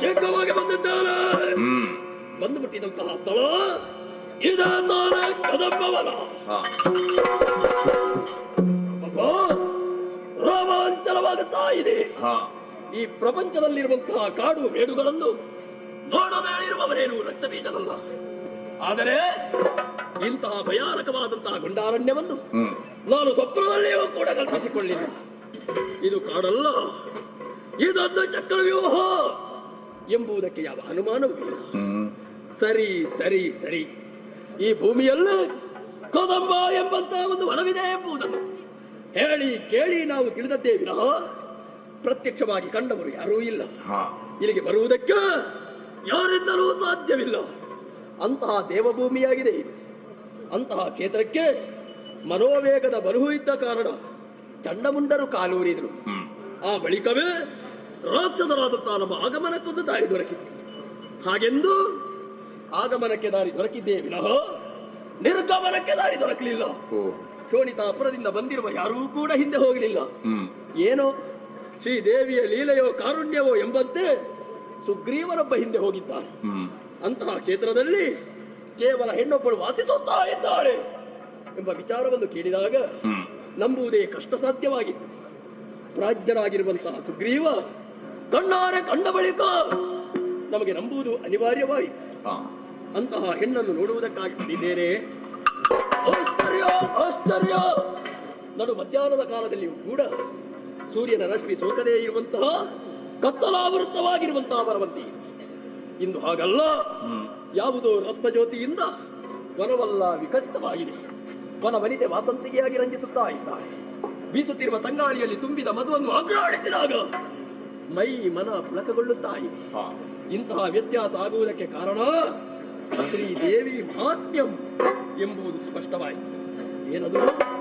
ಶೀಘ್ರವಾಗಿ ಬಂದಿದ್ದಾರೆ ಬಂದ್ಬಿಟ್ಟಿದಂತಹ ಸ್ಥಳ ಇದನ್ನ ಕದಂಬವನ. ರೋಮಾಂಚನವಾಗುತ್ತಾ ಇದೆ. ಈ ಪ್ರಪಂಚದಲ್ಲಿರುವಂತಹ ಕಾಡು ಮೇಡುಗಳನ್ನು ನೋಡದೇ ಇರುವವರೇನು ರಕ್ತಬೀಜನಲ್ಲ. ಆದರೆ ಇಂತಹ ಭಯಾನಕವಾದಂತಹ ಗುಂಡಾರಣ್ಯವನ್ನು ನಾನು ಸ್ವಪ್ನದಲ್ಲಿಯೂ ಕೂಡ ಕಲ್ಪಿಸಿಕೊಳ್ಳಿಲ್ಲ. ಇದು ಕಾಡಲ್ಲ. ಇದೊಂದು ಚಕ್ರವ್ಯೂಹ. ಎಂಬುದಕ್ಕೆ ಯಾವ ಅನುಮಾನವೂ ಇಲ್ಲ. ಸರಿ ಸರಿ ಸರಿ. ಈ ಭೂಮಿಯಲ್ಲಿ ಕದಂಬ ಎಂಬಂತಹ ಒಂದು ಒಲವಿದೆ ಎಂಬುದನ್ನು ಹೇಳಿ ಕೇಳಿ ನಾವು ತಿಳಿದದ್ದೇ ವಿರಹ. ಪ್ರತ್ಯಕ್ಷವಾಗಿ ಕಂಡವರು ಯಾರೂ ಇಲ್ಲ. ಇಲ್ಲಿಗೆ ಬರುವುದಕ್ಕೆ ಯಾರಿಂದಲೂ ಸಾಧ್ಯವಿಲ್ಲ. ಅಂತಹ ದೇವಭೂಮಿಯಾಗಿದೆ ಇದು. ಅಂತಹ ಕ್ಷೇತ್ರಕ್ಕೆ ಮನೋವೇಗದ ಬರುಹು ಇದ್ದ ಕಾರಣ ಚಂಡಮುಂಡರು ಕಾಲೂರಿದರು. ಆ ಬಳಿಕವೇ ರಾಕ್ಷಸರಾದಂತಹ ನಮ್ಮ ಆಗಮನಕ್ಕೊಂದು ದಾರಿ ದೊರಕಿತು. ಹಾಗೆಂದು ಆಗಮನಕ್ಕೆ ದಾರಿ ದೊರಕಿದ್ದೇ ವಿನಃ ನಿರ್ಗಮನಕ್ಕೆ ದಾರಿ ದೊರಕಲಿಲ್ಲ. ಓ. ಶೋಣಿತ ಅಪರದಿಂದ ಬಂದಿರುವ ಯಾರೂ ಕೂಡ ಹಿಂದೆ ಹೋಗಲಿಲ್ಲ. ಏನೋ ಏನೋ ಶ್ರೀದೇವಿಯ ಲೀಲೆಯೋ ಕಾರುಣ್ಯವೋ ಎಂಬಂತೆ ಸುಗ್ರೀವನೊಬ್ಬ ಹಿಂದೆ ಹೋಗಿದ್ದಾನೆ. ಅಂತಹ ಕ್ಷೇತ್ರದಲ್ಲಿ ಕೇವಲ ಹೆಣ್ಣೊಬ್ಬಳು ವಾಸಿಸುತ್ತಾ ಇದ್ದಾಳೆ ಎಂಬ ವಿಚಾರವನ್ನು ಕೇಳಿದಾಗ ನಂಬುವುದೇ ಕಷ್ಟ ಸಾಧ್ಯವಾಗಿತ್ತು ರಾಜ್ಯರಾಗಿರುವಂತಹ ಸುಗ್ರೀವ ಕಣ್ಣಾರೆ ಕಂಡ ಬಳಿಕ ನಮಗೆ ನಂಬುವುದು ಅನಿವಾರ್ಯವಾಯಿತು ಅಂತಹ ಹೆಣ್ಣನ್ನು ನೋಡುವುದಕ್ಕಾಗಿ ಬಂದಿದ್ದೇನೆ ಆಶ್ಚರ್ಯ ಆಶ್ಚರ್ಯ. ನಡು ಮಧ್ಯಾಹ್ನದ ಕಾಲದಲ್ಲಿಯೂ ಕೂಡ ಸೂರ್ಯನ ರಶ್ಮಿ ಸೋಕದೇ ಇರುವಂತಹ ಕತ್ತಲಾವೃತ್ತವಾಗಿರುವಂತಹ ಬರವಂತಿ. ಇಂದು ಹಾಗಲ್ಲ. ಯಾವುದೋ ರತ್ನಜ್ಯೋತಿಯಿಂದ ವನವಲ್ಲ ವಿಕಸಿತವಾಗಿದೆ. ವನ ವನಿತೆ ವಾಸಂತಿಗೆಯಾಗಿ ರಂಜಿಸುತ್ತಾ ಇದ್ದಾಳೆ. ಬೀಸುತ್ತಿರುವ ತಂಗಾಳಿಯಲ್ಲಿ ತುಂಬಿದ ಮಧುವನ್ನು ಅಗ್ರಾಡಿಸಿದಾಗ ಮೈ ಮನ ಪುಳಕಗೊಳ್ಳುತ್ತಾಯಿ ಇಂತಹ ವ್ಯತ್ಯಾಸ ಆಗುವುದಕ್ಕೆ ಕಾರಣ ಶ್ರೀ ದೇವಿ ಮಹಾತ್ಮ್ಯಂ ಎಂಬುದು ಸ್ಪಷ್ಟವಾಯಿತು. ಏನದು?